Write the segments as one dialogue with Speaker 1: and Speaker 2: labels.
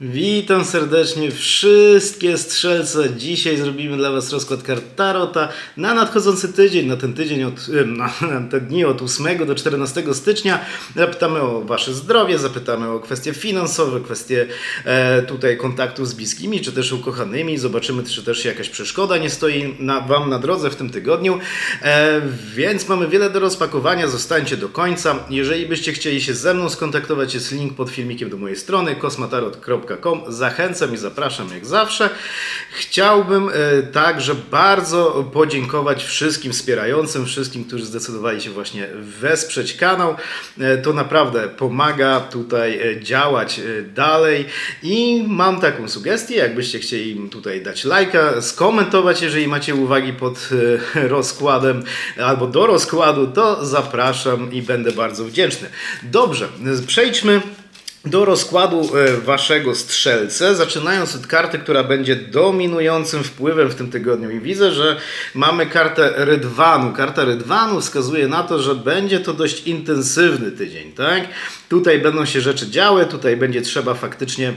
Speaker 1: Witam serdecznie wszystkie strzelce. Dzisiaj zrobimy dla Was rozkład kart Tarota na nadchodzący tydzień, na ten tydzień, od, em, na te dni od 8 do 14 stycznia. Zapytamy o Wasze zdrowie, zapytamy o kwestie finansowe, kwestie e, tutaj kontaktów z bliskimi, czy też ukochanymi. Zobaczymy, czy też jakaś przeszkoda nie stoi na, Wam na drodze w tym tygodniu. E, więc mamy wiele do rozpakowania, zostańcie do końca. Jeżeli byście chcieli się ze mną skontaktować, jest link pod filmikiem do mojej strony kosmatarot.com. Zachęcam i zapraszam jak zawsze. Chciałbym e, także bardzo podziękować wszystkim wspierającym, wszystkim, którzy zdecydowali się właśnie wesprzeć kanał. E, To naprawdę pomaga tutaj e, działać dalej i mam taką sugestię, jakbyście chcieli tutaj dać lajka, skomentować, jeżeli macie uwagi pod rozkładem albo do rozkładu, to zapraszam i będę bardzo wdzięczny. Dobrze, przejdźmy do rozkładu e, waszego strzelce, zaczynając od karty, która będzie dominującym wpływem w tym tygodniu. I widzę, że mamy kartę Rydwanu. Karta Rydwanu wskazuje na to, że będzie to dość intensywny tydzień, tak? Tutaj będą się rzeczy działy, tutaj będzie trzeba faktycznie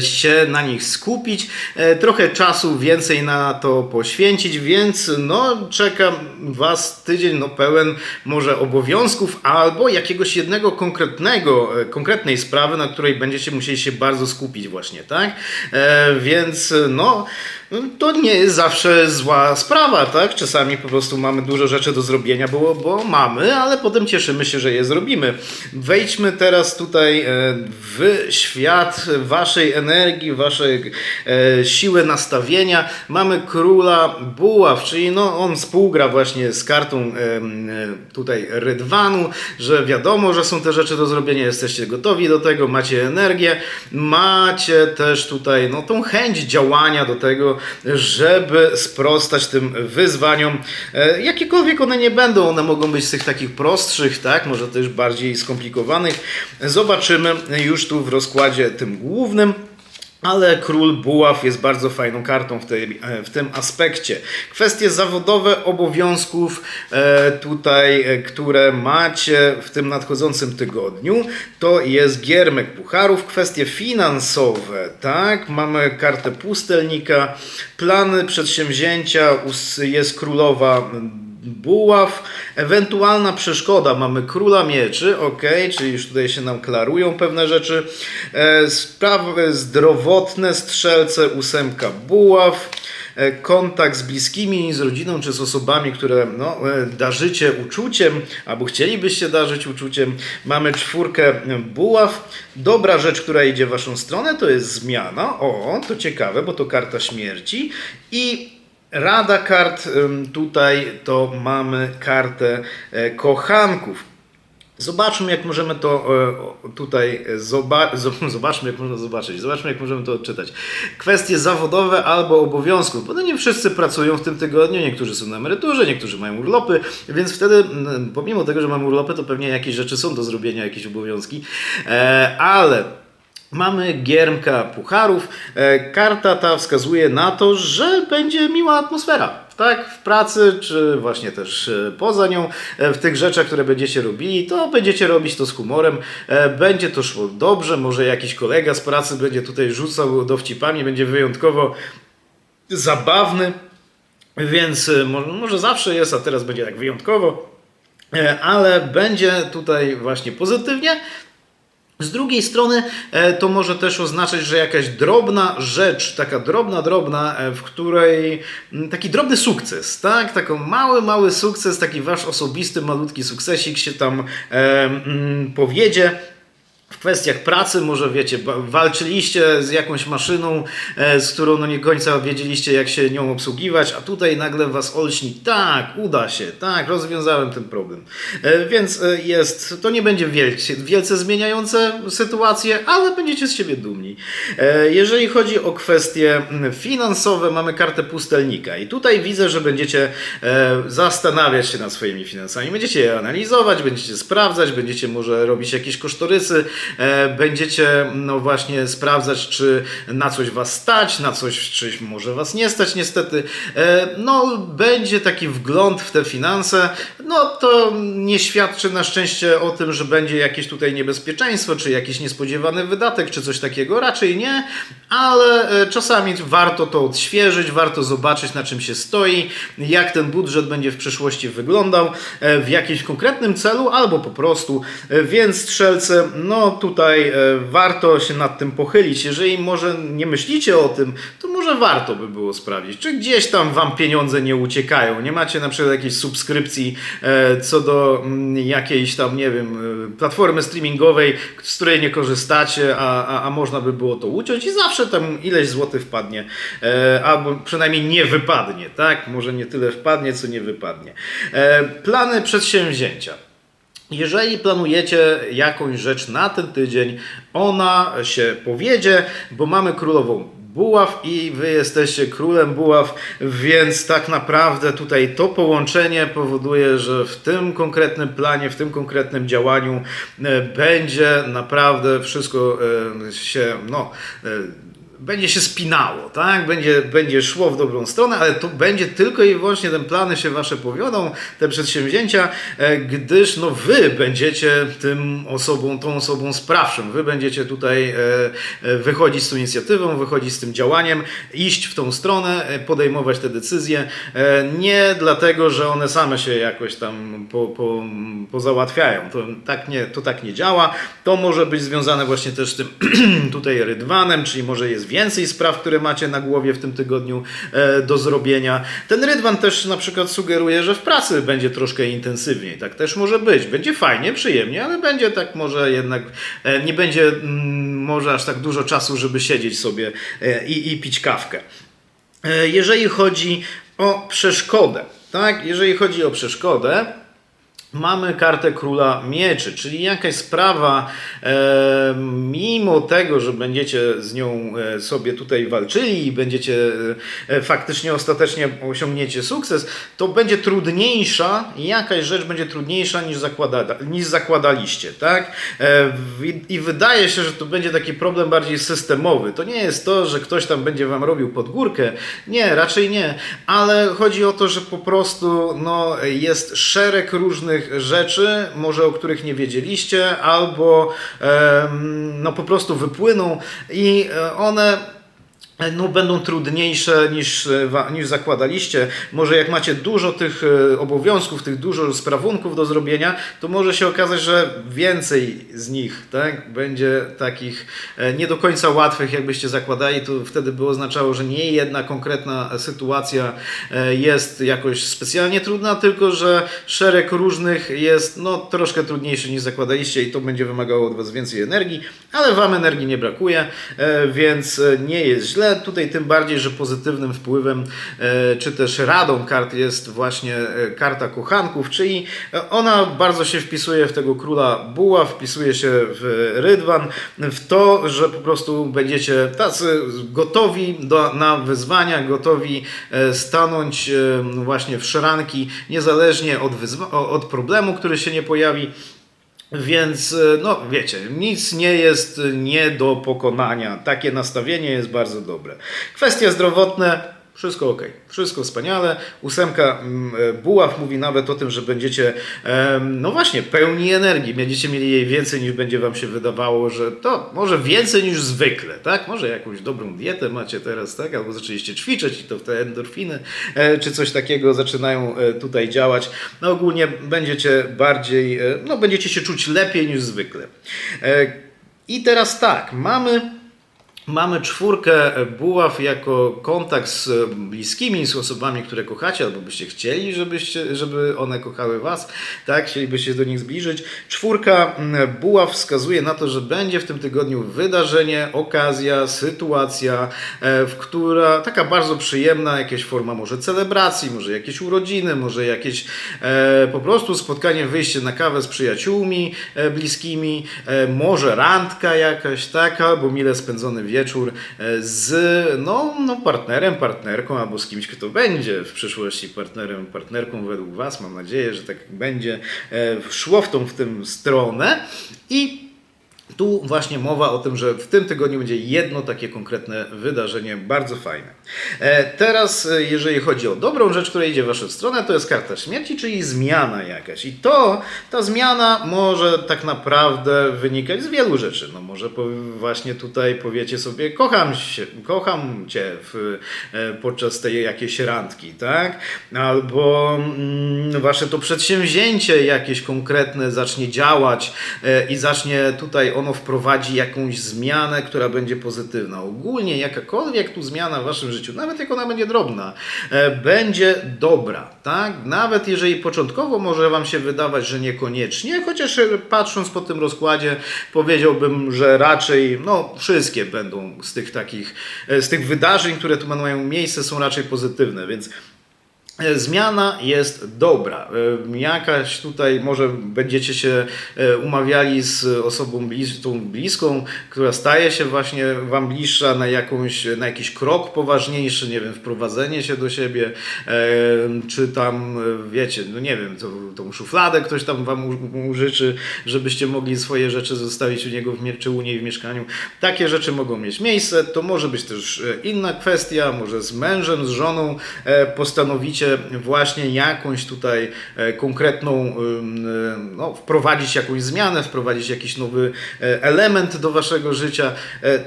Speaker 1: się na nich skupić, e, trochę czasu więcej na to poświęcić, więc no czeka Was tydzień no, pełen może obowiązków albo jakiegoś jednego konkretnego, e, konkretnej sprawy, na której będziecie musieli się bardzo skupić właśnie, tak? E, więc no to nie jest zawsze zła sprawa, tak? Czasami po prostu mamy dużo rzeczy do zrobienia, bo, bo mamy, ale potem cieszymy się, że je zrobimy. Wejdźmy teraz tutaj e, w świat waszej energii, waszej e, siły nastawienia. Mamy króla buław, czyli no on współgra właśnie z kartą e, tutaj rydwanu, że wiadomo, że są te rzeczy do zrobienia, jesteście gotowi do tego, macie energię, macie też tutaj no, tą chęć działania do tego, żeby sprostać tym wyzwaniom. E, Jakiekolwiek one nie będą, one mogą być z tych takich prostszych, tak, może też bardziej skomplikowanych. Zobaczymy już tu w rozkładzie tym głównym. Ale król buław jest bardzo fajną kartą w, tej, e, w tym aspekcie. Kwestie zawodowe, obowiązków e, tutaj, e, które macie w tym nadchodzącym tygodniu, to jest giermek pucharów. Kwestie finansowe, tak? Mamy kartę pustelnika, plany przedsięwzięcia, jest królowa buław, ewentualna przeszkoda, mamy króla mieczy, ok, czyli już tutaj się nam klarują pewne rzeczy, e, sprawy zdrowotne, strzelce, ósemka buław, e, kontakt z bliskimi, z rodziną, czy z osobami, które no, e, darzycie uczuciem, albo chcielibyście darzyć uczuciem. Mamy czwórkę buław. Dobra rzecz, która idzie w waszą stronę, to jest zmiana. O, to ciekawe, bo to karta śmierci. I Rada kart tutaj to mamy kartę e, kochanków. Zobaczmy, jak możemy to e, tutaj zoba- zo- zobaczmy, jak można zobaczyć. Zobaczmy, jak możemy to odczytać. Kwestie zawodowe albo obowiązków, bo no nie wszyscy pracują w tym tygodniu, niektórzy są na emeryturze, niektórzy mają urlopy, więc wtedy, pomimo tego, że mamy urlopy, to pewnie jakieś rzeczy są do zrobienia, jakieś obowiązki, e, ale Mamy giermka pucharów. E, Karta ta wskazuje na to, że będzie miła atmosfera. Tak, w pracy, czy właśnie też e, poza nią, e, w tych rzeczach, które będziecie robili, to będziecie robić to z humorem, będzie to szło dobrze, może jakiś kolega z pracy będzie tutaj rzucał dowcipami, będzie wyjątkowo zabawny, więc mo- może zawsze jest, a teraz będzie tak wyjątkowo, ale będzie tutaj właśnie pozytywnie, z drugiej strony e, to może też oznaczać, że jakaś drobna rzecz, taka drobna, drobna, e, w której m, taki drobny sukces, tak? Taki mały, mały sukces, taki wasz osobisty, malutki sukcesik się tam e, mm, powiedzie. W kwestiach pracy, może wiecie, walczyliście z jakąś maszyną, e, z którą no nie końca wiedzieliście, jak się nią obsługiwać, a tutaj nagle was olśni, tak, uda się, tak, rozwiązałem ten problem. E, Więc e, jest, to nie będzie wielce, wielce zmieniające sytuację, ale będziecie z siebie dumni. Jeżeli chodzi o kwestie finansowe, mamy kartę pustelnika i tutaj widzę, że będziecie zastanawiać się nad swoimi finansami. Będziecie je analizować, będziecie sprawdzać, będziecie może robić jakieś kosztorysy, będziecie no właśnie sprawdzać, czy na coś was stać, na coś, czy może was nie stać niestety. E, no będzie taki wgląd w te finanse, no to nie świadczy na szczęście o tym, że będzie jakieś tutaj niebezpieczeństwo, czy jakiś niespodziewany wydatek, czy coś takiego, raczej nie, ale e, czasami warto to odświeżyć, warto zobaczyć na czym się stoi, jak ten budżet będzie w przyszłości wyglądał, e, w jakimś konkretnym celu, albo po prostu. E, Więc strzelcy, no tutaj e, warto się nad tym pochylić. Jeżeli może nie myślicie o tym, to może warto by było sprawdzić, czy gdzieś tam wam pieniądze nie uciekają. Nie macie na przykład jakiejś subskrypcji e, co do mm, jakiejś tam, nie wiem, e, platformy streamingowej, z której nie korzystacie, a, a, a można by było to uciąć i zawsze tam ileś złotych wpadnie, albo przynajmniej nie wypadnie, tak? Może nie tyle wpadnie, co nie wypadnie. Plany przedsięwzięcia. Jeżeli planujecie jakąś rzecz na ten tydzień, ona się powiedzie, bo mamy królową buław i wy jesteście królem buław, więc tak naprawdę tutaj to połączenie powoduje, że w tym konkretnym planie, w tym konkretnym działaniu e, będzie naprawdę wszystko e, się, no, e, będzie się spinało, tak? Będzie, będzie szło w dobrą stronę, ale to będzie tylko i wyłącznie te plany się wasze powiodą, te przedsięwzięcia, e, gdyż no wy będziecie tym osobą, tą osobą sprawczą. Wy będziecie tutaj e, e, wychodzić z tą inicjatywą, wychodzić z tym działaniem, iść w tą stronę, podejmować te decyzje. Nie dlatego, że one same się jakoś tam po, po, pozałatwiają. To tak, nie, to tak nie działa. To może być związane właśnie też z tym tutaj rydwanem, czyli może jest więcej spraw, które macie na głowie w tym tygodniu e, do zrobienia. Ten rydwan też na przykład sugeruje, że w pracy będzie troszkę intensywniej. Tak też może być. Będzie fajnie, przyjemnie, ale będzie tak może jednak, e, nie będzie mm, może aż tak dużo czasu, żeby siedzieć sobie e, i, i pić kawkę. Jeżeli chodzi o przeszkodę, tak? Jeżeli chodzi o przeszkodę, Mamy kartę króla mieczy, czyli jakaś sprawa, e, mimo tego, że będziecie z nią e, sobie tutaj walczyli i będziecie e, faktycznie ostatecznie osiągniecie sukces, to będzie trudniejsza, jakaś rzecz będzie trudniejsza niż, zakłada, niż zakładaliście, tak? E, w- I wydaje się, że to będzie taki problem bardziej systemowy. To nie jest to, że ktoś tam będzie wam robił pod górkę, nie, raczej nie, ale chodzi o to, że po prostu no, jest szereg różnych rzeczy, może o których nie wiedzieliście, albo no, po prostu wypłyną i e, one no, będą trudniejsze niż, e, niż zakładaliście. Może jak macie dużo tych e, obowiązków, tych dużo sprawunków do zrobienia, to może się okazać, że więcej z nich tak, będzie takich e, nie do końca łatwych, jakbyście zakładali. To wtedy by oznaczało, że nie jedna konkretna sytuacja e, jest jakoś specjalnie trudna, tylko że szereg różnych jest no, troszkę trudniejszy niż zakładaliście i to będzie wymagało od Was więcej energii, ale Wam energii nie brakuje, e, więc e, nie jest źle. Tutaj tym bardziej, że pozytywnym wpływem e, czy też radą kart jest właśnie e, karta kochanków, czyli e, ona bardzo się wpisuje w tego króla buła, wpisuje się w rydwan, w to, że po prostu będziecie tacy gotowi do, na wyzwania, gotowi stanąć właśnie w szranki, niezależnie od, od problemu, który się nie pojawi. Więc, e, no wiecie, nic nie jest nie do pokonania. Takie nastawienie jest bardzo dobre. Kwestie zdrowotne, wszystko ok, wszystko wspaniale. Ósemka mm, e, buław mówi nawet o tym, że będziecie, no właśnie, pełni energii. Będziecie mieli jej więcej niż będzie wam się wydawało, że to może więcej niż zwykle, tak? Może jakąś dobrą dietę macie teraz, tak? Albo zaczęliście ćwiczyć i to te endorfiny e, czy coś takiego zaczynają e, tutaj działać. No ogólnie będziecie bardziej, no będziecie się czuć lepiej niż zwykle. I teraz tak, mamy Mamy czwórkę buław jako kontakt z bliskimi, z osobami, które kochacie, albo byście chcieli, żebyście, żeby one kochały was, tak? Chcielibyście się do nich zbliżyć. Czwórka mm, buław wskazuje na to, że będzie w tym tygodniu wydarzenie, okazja, sytuacja, e, w która taka bardzo przyjemna, jakaś forma może celebracji, może jakieś urodziny, może jakieś e, po prostu spotkanie, wyjście na kawę z przyjaciółmi e, bliskimi, może randka jakaś, tak? Albo mile spędzony wieczór e, z no, no, partnerem, partnerką, albo z kimś, kto będzie w przyszłości partnerem, partnerką według Was. Mam nadzieję, że tak będzie e, szło w tą w tę stronę i Tu właśnie mowa o tym, że w tym tygodniu będzie jedno takie konkretne wydarzenie, bardzo fajne. E, teraz, e, jeżeli chodzi o dobrą rzecz, która idzie w Waszą stronę, to jest karta śmierci, czyli zmiana jakaś. I to, ta zmiana może tak naprawdę wynikać z wielu rzeczy. No może właśnie tutaj powiecie sobie, kocham, się, kocham Cię w, e, podczas tej jakiejś randki, tak? Albo mm, Wasze to przedsięwzięcie jakieś konkretne zacznie działać i zacznie tutaj ono wprowadzi jakąś zmianę, która będzie pozytywna. Ogólnie jakakolwiek tu zmiana w waszym życiu, nawet jak ona będzie drobna, e, będzie dobra, tak? Nawet jeżeli początkowo może wam się wydawać, że niekoniecznie, chociaż patrząc po tym rozkładzie powiedziałbym, że raczej no wszystkie będą z tych takich, e, z tych wydarzeń, które tu mają miejsce są raczej pozytywne, więc Zmiana jest dobra. E, Jakaś tutaj może będziecie się e, umawiali z osobą tą bliską, która staje się właśnie wam bliższa na, jakąś, na jakiś krok poważniejszy, nie wiem, wprowadzenie się do siebie, e, czy tam, e, wiecie, no nie wiem, to, tą szufladę ktoś tam wam użyczy, żebyście mogli swoje rzeczy zostawić u niego w, czy u niej w mieszkaniu. Takie rzeczy mogą mieć miejsce. To może być też e, inna kwestia, może z mężem, z żoną e, postanowicie właśnie jakąś tutaj e, konkretną, e, no, wprowadzić jakąś zmianę, wprowadzić jakiś nowy e, element do waszego życia,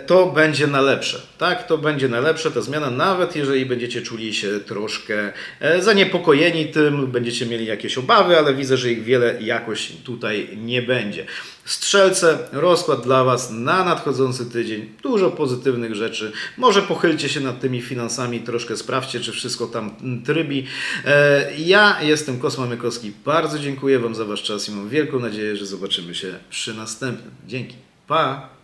Speaker 1: to będzie na lepsze. Tak, to będzie na lepsze ta zmiana, nawet jeżeli będziecie czuli się troszkę zaniepokojeni tym, będziecie mieli jakieś obawy, ale widzę, że ich wiele jakoś tutaj nie będzie. Strzelce, rozkład dla Was na nadchodzący tydzień. Dużo pozytywnych rzeczy. Może pochylcie się nad tymi finansami, troszkę sprawdźcie, czy wszystko tam mm, trybi. E, Ja jestem Kosma Mykowski. Bardzo dziękuję Wam za Wasz czas i mam wielką nadzieję, że zobaczymy się przy następnym. Dzięki. Pa!